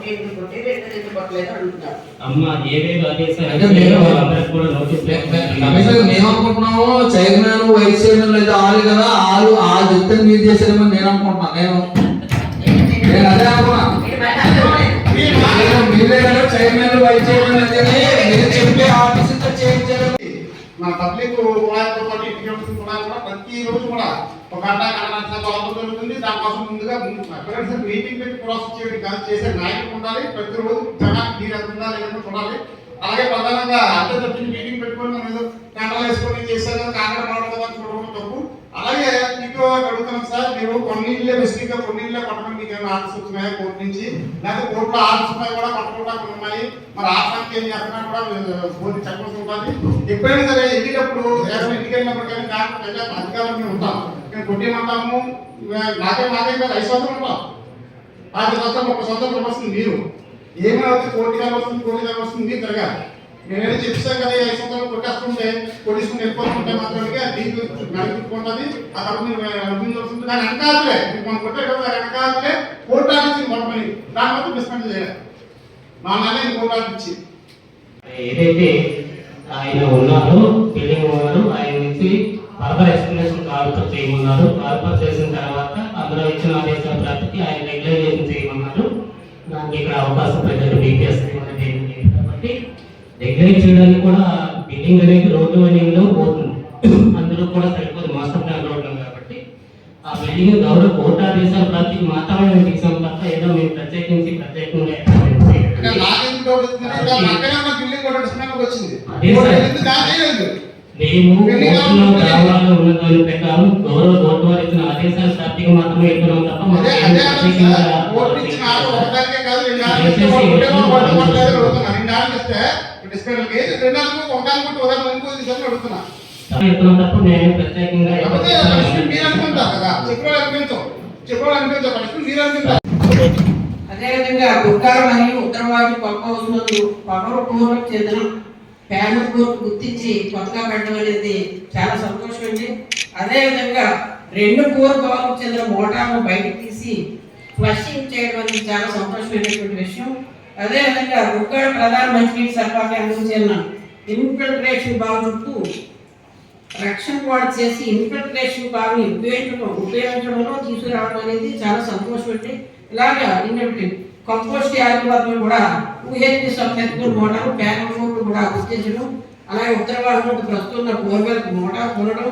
ఒకటి ఎందుకు కొట్టి రెండు ఎందుకు కొట్టలేదు అడుగుతున్నారు. అమ్మ ఏవేవి ఆదేశాలు అంటే మీరు- అందరికి కూడా నోటీస్ రమేష్ గారు మేము అనుకుంటున్నాము చైర్మన్ వైస్ చైర్మన్ లేదా ఆలు కదా ఆలు ఆ చెప్తే మీరు చేశారేమో నేను అనుకుంటున్నా. నేను నేను అదే అనుకున్నా. మరి కదా చైర్మన్ వైస్ చైర్మన్ మన పబ్లిక్ కులాలతో పాటు ఇంటికి కులాలు కూడా ప్రతి రోజు కూడా ఒక గంట గంట కొలత జరుగుతుంది. దానికోసం ముందుగా ఎక్కడైనా మీటింగ్ పెట్టి ప్రాసెస్ చేయడం కాదు చేసే నాయకులు ఉండాలి. ప్రతిరోజు జనానికి నీరు అందుందా లేదని చూడాలి అలాగే ప్రధానంగా అంటే మీటింగ్ పెట్టుకొని మనం ఏదో కండలు వేసుకొని చేసే కదా కాంగ్రెస్ రావడం చూడడం తప్పు. అలాగే మీకు అడుగుతున్నాం సార్ మీరు కొన్ని ఇళ్ళే బెసిక్గా కొన్ని ఇళ్ళే పట్టడం మీకు ఏమైనా ఆర్డర్స్ వచ్చినాయా కోర్టు నుంచి? లేకపోతే కోర్టులో ఆర్డర్స్ ఉన్నాయి కూడా పట్టకుండా కొన్ని ఉన్నాయి. మరి ఆత్మానికి ఏం చేస్తున్నా కూడా కోర్టు చెప్పాల్సి ఉంటుంది ఎప్పుడైనా సరే ఎన్నికప్పుడు ఎవరైనా ఇంటికి వెళ్ళినప్పుడు కానీ నాకు ప్రజా అధికారులు మేము ఉంటాం. మేము కొట్టేమంటాము నాకే నాకే కాదు ఐదు సంవత్సరం ఉంటాం. ఐదు సంవత్సరాలు ముప్పై సంవత్సరాలు వస్తుంది మీరు. ఏమైనా వచ్చి కోర్టు కానీ వస్తుంది కోర్టు కానీ వస్తుంది మీరు తిరగాలి. నేనేదో చెప్తాను కదా ఐదు సంవత్సరాలు కొట్టేస్తుంటే కొట్టించుకుని వెళ్ళిపోతుంటే మాత్రమే దీనికి నడుపుకుంటుంది ఆ తర్వాత మీరు అభివృద్ధి వస్తుంది దాని వెనకాలే మనం కొట్టే కదా దాని వెనకాలే కోర్టు మొదటి దాని మొత్తం డిస్పెండ్ చేయాలి. మా నాన్న కోర్టు ఆడించి ఏదైతే ఆయన ఉన్నారో బిల్డింగ్ ఉన్నారు ఆయన నుంచి ఫర్దర్ ఎక్స్ప్లెనేషన్ కార్పర్ చేయమన్నారు. కార్పర్ చేసిన తర్వాత అందులో ఇచ్చిన ఆదేశాల ప్రాప్తికి ఆయన రెగ్యులైజేషన్ చేయమన్నారు. నాకు ఇక్కడ అవకాశం ప్రజలు బీపీఎస్ కాబట్టి రెగ్యులైజ్ చేయడానికి కూడా బిల్డింగ్ అనేది రోడ్డు వెనింగ్లో పోతుంది. అందులో కూడా సరిపోదు. మాస్టర్ ప్లాన్ రోడ్లు కాబట్టి. ఆ బిల్డింగ్ గౌరవ ఆదేశాల ప్రాప్తికి మాత్రమే మేము తీసాం తప్ప ఏదో మేము ప్రత్యేకించి ప్రత్యేకంగా మేము కోర్టులో గ్రామాల్లో ఉన్న దాని ప్రకారం గౌరవ కోర్టు వారు ఇచ్చిన ఆదేశాల ప్రాప్తికి మాత్రమే ఇస్తున్నాం తప్ప. ప్రత్యేకంగా ఒకదానికే ఉదాహరణ ఇంకో అడుగుతున్నా. మీరు అనుకుంటారు కదా చెప్పాలి అనిపించవు చెప్పాలి అనిపించవు పనిష్మెంట్ మీరు అనుకుంటారు. అదేవిధంగా గుర్గారం మరియు ఉత్తరవాది పక్క వస్తువులు పవర్ పూర్వకు చెందిన ప్యానల్ కోర్టు గుర్తించి కొత్తగా పెట్టడం అనేది చాలా సంతోషం అండి. అదేవిధంగా రెండు కోర్ బాబుకు చెందిన మోటార్ను బయటకు తీసి ఫ్లషింగ్ చేయడం అనేది చాలా సంతోషమైనటువంటి విషయం. అదేవిధంగా గుర్గాడ ప్రధాన మంచినీటి సరఫరా కేంద్రం ఇన్ఫిల్ట్రేషన్ బాగు చుట్టూ రక్షణ కూడా చేసి ఇన్ఫిల్ట్రేషన్ బాగా ఉపయోగించడం ఉపయోగించడంలో తీసుకురావడం అనేది చాలా సంతోషం అండి. ఇలాగా ఏంటంటే కంపోస్ట్ యాజమాన్యం కూడా ఊహెచ్పి సంస్థలు మోటార్ ప్యానల్ కూడా గుర్తించడం అలాగే ఉత్తరవాదంలో ప్రస్తుతం ఉన్న బోర్వెల్కి మోటార్ కొనడం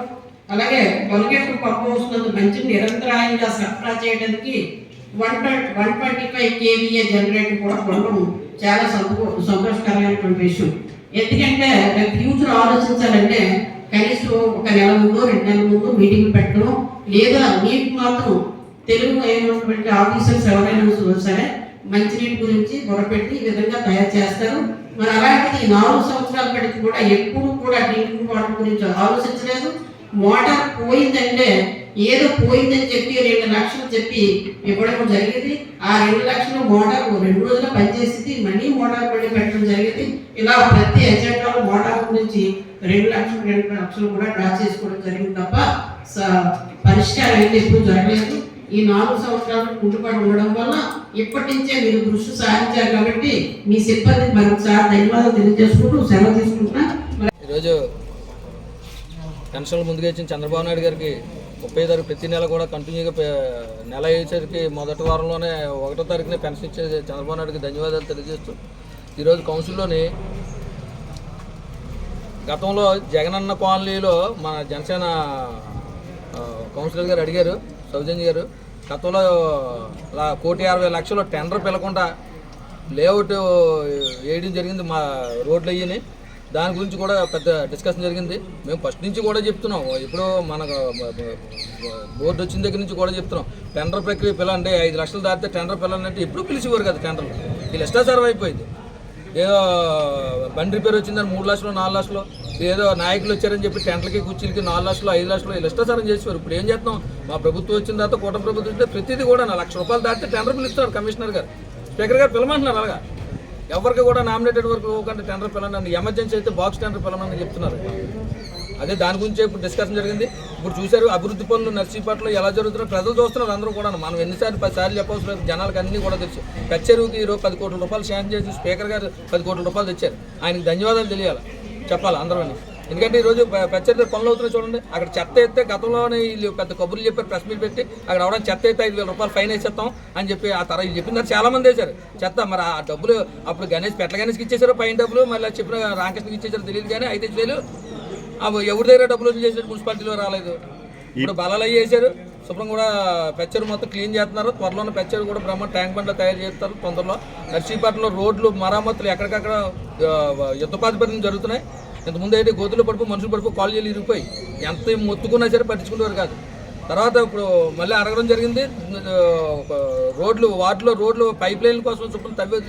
అలాగే బొలగెట్టు పంపు నందు మంచి నిరంతరాయంగా సరఫరా చేయడానికి one one twenty five KVA generator కూడా కొనడం చాలా సంతో సంతోషకరమైనటువంటి విషయం. ఎందుకంటే రేపు ఫ్యూచర్ ఆలోచించాలంటే కనీసం ఒక నెల ముందు రెండు నెలల ముందు మీటింగ్ పెట్టడం లేదా మీకు మాత్రం తెలుగు అయినటువంటి ఆఫీసర్స్ ఎవరైనా సరే మంచినీటి గురించి మొరపెట్టి ఈ విధంగా తయారు చేస్తారు. మరి అలాంటిది నాలుగు సంవత్సరాల పడికి కూడా ఎప్పుడు కూడా డ్రింకింగ్ వాటర్ గురించి ఆలోచించలేదు. మోటార్ పోయిందంటే ఏదో పోయిందని చెప్పి రెండు లక్షలు చెప్పి ఇవ్వడం జరిగింది. ఆ రెండు లక్షలు మోటార్ రెండు రోజులు పనిచేసింది మళ్ళీ మోటార్ పడి పెట్టడం జరిగింది. ఇలా ప్రతి ఎజెండాలో మోటార్ గురించి రెండు లక్షలు రెండు లక్షలు కూడా డ్రా చేసుకోవడం జరిగింది తప్ప స- పరిష్కారం అయితే ఎప్పుడు జరగలేదు. ఈ నాలుగు సంవత్సరాలు కుంటుపడి ఉండడం వల్ల ఇప్పటి నుంచే మీరు దృష్టి సాధించారు కాబట్టి మీ సిబ్బందికి మరొకసారి ధన్యవాదాలు తెలియజేసుకుంటూ సెలవు తీసుకుంటున్నా. ఈరోజు పెన్షన్లు ముందుకు వచ్చిన చంద్రబాబు నాయుడు గారికి ముప్పై తారీఖు ప్రతి నెల కూడా కంటిన్యూగా నెల అయ్యేసరికి మొదటి వారంలోనే ఒకటో తారీఖునే పెన్షన్ ఇచ్చే చంద్రబాబు నాయుడుకి ధన్యవాదాలు తెలియజేస్తూ ఈరోజు కౌన్సిల్లోని గతంలో జగనన్న కాలనీలో మన జనసేన కౌన్సిలర్ గారు అడిగారు సౌజన్య గారు గతంలో కోటి అరవై లక్షలు టెండర్ పిలకుండా లేఅవుట్ వేయడం జరిగింది మా రోడ్లు అయ్యి దాని గురించి కూడా పెద్ద డిస్కషన్ జరిగింది. మేము ఫస్ట్ నుంచి కూడా చెప్తున్నాం. ఇప్పుడు మన బోర్డు వచ్చిన దగ్గర నుంచి కూడా చెప్తున్నాం. టెండర్ ప్రక్రియ పిల్లండి ఐదు లక్షలు దాటితే టెండర్ పిల్లలంటే అంటే ఎప్పుడు పిలిచేవారు కదా టెండర్లు. వీళ్ళు ఎక్స్ట్రా సర్వ్ అయిపోయింది. ఏదో బండి రిపేర్ వచ్చిందని మూడు లక్షలు నాలుగు లక్షలు ఏదో నాయకులు వచ్చారని చెప్పి టెంట్లకి కుర్చీలకి నాలుగు లక్షలు ఐదు లక్షలు ఇలా ఇష్టాసారం చేసేవారు. ఇప్పుడు ఏం చేస్తాం మా ప్రభుత్వం వచ్చిన తర్వాత కూట ప్రభుత్వం వస్తే ప్రతిదీ కూడా నా లక్ష రూపాయలు దాటితే టెండర్ పిలుస్తున్నారు కమిషనర్ గారు. స్పీకర్ గారు పిలమంటున్నారు అలాగా. ఎవరికి కూడా నామినేటెడ్ వరకు కంటే టెండర్ పిల్లనండి ఎమర్జెన్సీ అయితే బాక్స్ టెండర్ పిల్లమని చెప్తున్నారు. అదే దాని గురించి ఇప్పుడు డిస్కషన్ జరిగింది. ఇప్పుడు చూశారు అభివృద్ధి పనులు నర్సీపట్ల ఎలా జరుగుతున్నాయో ప్రజలు చూస్తున్నారు అందరూ కూడా మనం ఎన్నిసార్లు పది సార్లు చెప్పవలసిన లేదు. జనాలకు అన్ని కూడా తెలుసు. పెచ్చరువుకి ఈరోజు పది కోట్ల రూపాయలు శాంక్షన్ చేసి స్పీకర్ గారు పది కోట్ల రూపాయలు తెచ్చారు. ఆయనకి ధన్యవాదాలు తెలియాలి. చెప్పాలి అందరూ ఎందుకంటే ఈరోజు పెచ్చరి పనులు అవుతున్నాయి చూడండి. అక్కడ చెత్త ఎత్తే గతంలోనే వీళ్ళు పెద్ద కబుర్లు చెప్పారు ప్రెస్ మీట్ పెట్టి అక్కడ అవడం చెత్త అయితే ఐదు వేల రూపాయలు ఫైన్ వేసేస్తాం అని చెప్పి ఆ తర్వాత చెప్పిన చాలా మంది వేశారు. చెత్త మరి ఆ డబ్బులు అప్పుడు గణేష్ పెట్ల గణేష్కి ఇచ్చేసారు పైన డబ్బులు మళ్ళీ చెప్పిన రామకృష్ణకి ఇచ్చేసారు తెలియదు కానీ ఐదు వేలు ఎవరి దగ్గర డబ్బులు చేశారు మున్సిపాలిటీలో రాలేదు. ఇప్పుడు బలాలు అయ్యి శుభ్రం కూడా పెచ్చరు మొత్తం క్లీన్ చేస్తున్నారు. త్వరలోనే పెచ్చరు కూడా బ్రహ్మ ట్యాంక్ బండ్లు తయారు చేస్తారు తొందరలో. నర్సీపట్నంలో రోడ్లు మరమ్మతులు ఎక్కడికక్కడ ఆ, యుద్ధపాతిపత్యం జరుగుతున్నాయి. ఇంతకుముందు అయితే గోతులు పడుపు మనుషులు పడుపు కాలేజీలు ఇరిగిపోయి ఎంత మొత్తుకున్నా సరే పట్టించుకునేవారు కాదు. తర్వాత ఇప్పుడు మళ్ళీ అడగడం జరిగింది. రోడ్లు వాటిలో రోడ్లు పైప్ లైన్ల కోసం శుభ్రం తవ్వి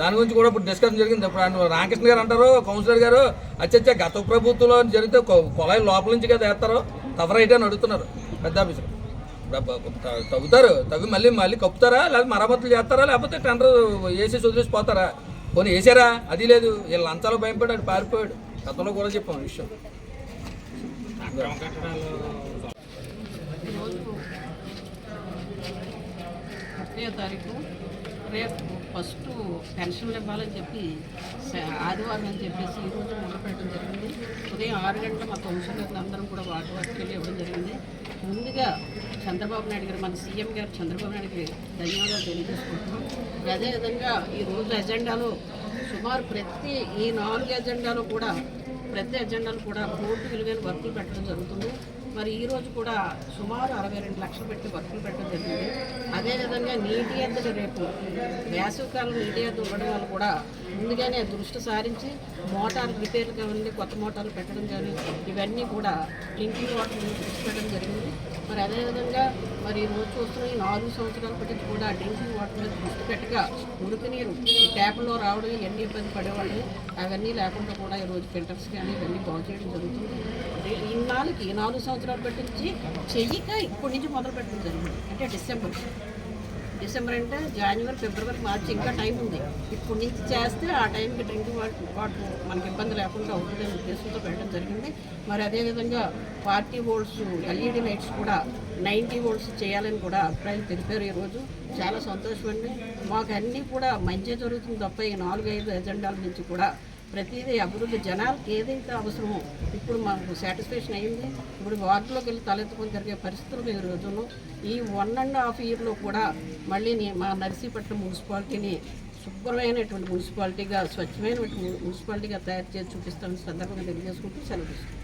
దాని గురించి కూడా ఇప్పుడు డిస్కషన్ జరిగింది. ఇప్పుడు ఆయన రామకృష్ణ గారు అంటారు కౌన్సిలర్ గారు అచ్చచ్చా గత ప్రభుత్వంలో జరిగితే కొలాయి లోపల నుంచి కదా వేస్తారో తవరైతే అని అడుగుతున్నారు పెద్ద ఆఫీసర్. తవ్వుతారు తవ్వి మళ్ళీ మళ్ళీ కప్పుతారా లేదా మరమ్మతులు చేస్తారా లేకపోతే టెండర్ వేసేసి వదిలేసి పోతారా? పోనీ వేసారా? అది లేదు. వీళ్ళు అంతాలో భయపడాడు పారిపోయాడు. గతంలో కూడా చెప్పాం విషయం. ముప్పై తారీఖు రేపు ఫస్ట్ పెన్షన్లు ఇవ్వాలని చెప్పి ఆదివారం అని చెప్పేసి ఈరోజు మొదలుపెట్టడం జరిగింది. ఉదయం ఆరు గంటల మా కౌన్సిలర్లు అందరం కూడా వాటి వాటికి వెళ్ళి ఇవ్వడం జరిగింది. ముందుగా చంద్రబాబు నాయుడు గారు మన సీఎం గారు చంద్రబాబు నాయుడు గారికి ధన్యవాదాలు తెలియజేసుకుంటున్నాం. అదేవిధంగా రోజు ఎజెండాలో సుమారు ప్రతి ఈ నాలుగు ఎజెండాలో కూడా ప్రతి ఎజెండాలు కూడా రోడ్డు విలువైన వర్కులు పెట్టడం జరుగుతుంది. మరి ఈ రోజు కూడా సుమారు అరవై రెండు లక్షలు పెట్టి వర్కులు పెట్టడం జరిగింది. అదేవిధంగా నీటి ఎద్దడి రేపు వేసవికాలం నీటి ఎద్దు ఉండడం వల్ల కూడా ముందుగానే దృష్టి సారించి మోటార్ రిపేర్లు కానివ్వండి కొత్త మోటార్లు పెట్టడం కానీ ఇవన్నీ కూడా డ్రింకింగ్ వాటర్ దృష్టి పెట్టడం జరిగింది. మరి అదేవిధంగా మరి ఈ రోజు చూస్తున్న ఈ నాలుగు సంవత్సరాల పట్టి కూడా డ్రింకింగ్ వాటర్ మీద దృష్టి పెట్టగా మురికి నీరు ట్యాప్లో రావడం ఇవన్నీ ఇబ్బంది పడేవాళ్ళు అవన్నీ లేకుండా కూడా ఈరోజు ఫిల్టర్స్ కానీ ఇవన్నీ బాగు చేయడం జరుగుతుంది. ఇన్నాళ్ళకి నాలుగు సంవత్సరాలు పట్టించి చెయ్యక ఇప్పటి నుంచి మొదలు పెట్టడం జరిగింది. అంటే డిసెంబర్. డిసెంబర్ అంటే జనవరి ఫిబ్రవరి మార్చి ఇంకా టైం ఉంది. ఇప్పుడు నుంచి చేస్తే ఆ టైంకి డ్రింకింగ్ వాటర్ మనకి ఇబ్బంది లేకుండా ఉంటుందనే ఉద్దేశంతో పెట్టడం జరిగింది. మరి అదేవిధంగా పార్టీ వోల్ట్స్ ఎల్ఈడి లైట్స్ కూడా నైంటీ వోల్ట్స్ చేయాలని కూడా అభిప్రాయం తెలిపారు ఈరోజు. చాలా సంతోషం అండి మాకు అన్నీ కూడా మంచి జరుగుతుంది తప్ప ఈ నాలుగు ఐదు ఎజెండాల నుంచి కూడా ప్రతిదీ అభివృద్ధి జనాలకు ఏదైతే అవసరమో ఇప్పుడు మాకు సాటిస్ఫాక్షన్ అయింది. ఇప్పుడు వార్డులోకి వెళ్ళి తలెత్తుకొని జరిగే పరిస్థితులు ఈ రోజుల్లో ఈ వన్ అండ్ హాఫ్ ఇయర్లో కూడా మళ్ళీ మా నర్సీపట్నం మున్సిపాలిటీని శుభ్రమైనటువంటి మున్సిపాలిటీగా స్వచ్ఛమైనటువంటి మున్సిపాలిటీగా తయారు చేసి చూపిస్తామని సందర్భంగా తెలియజేసుకుంటూ సెలవు తీసుకుంటాం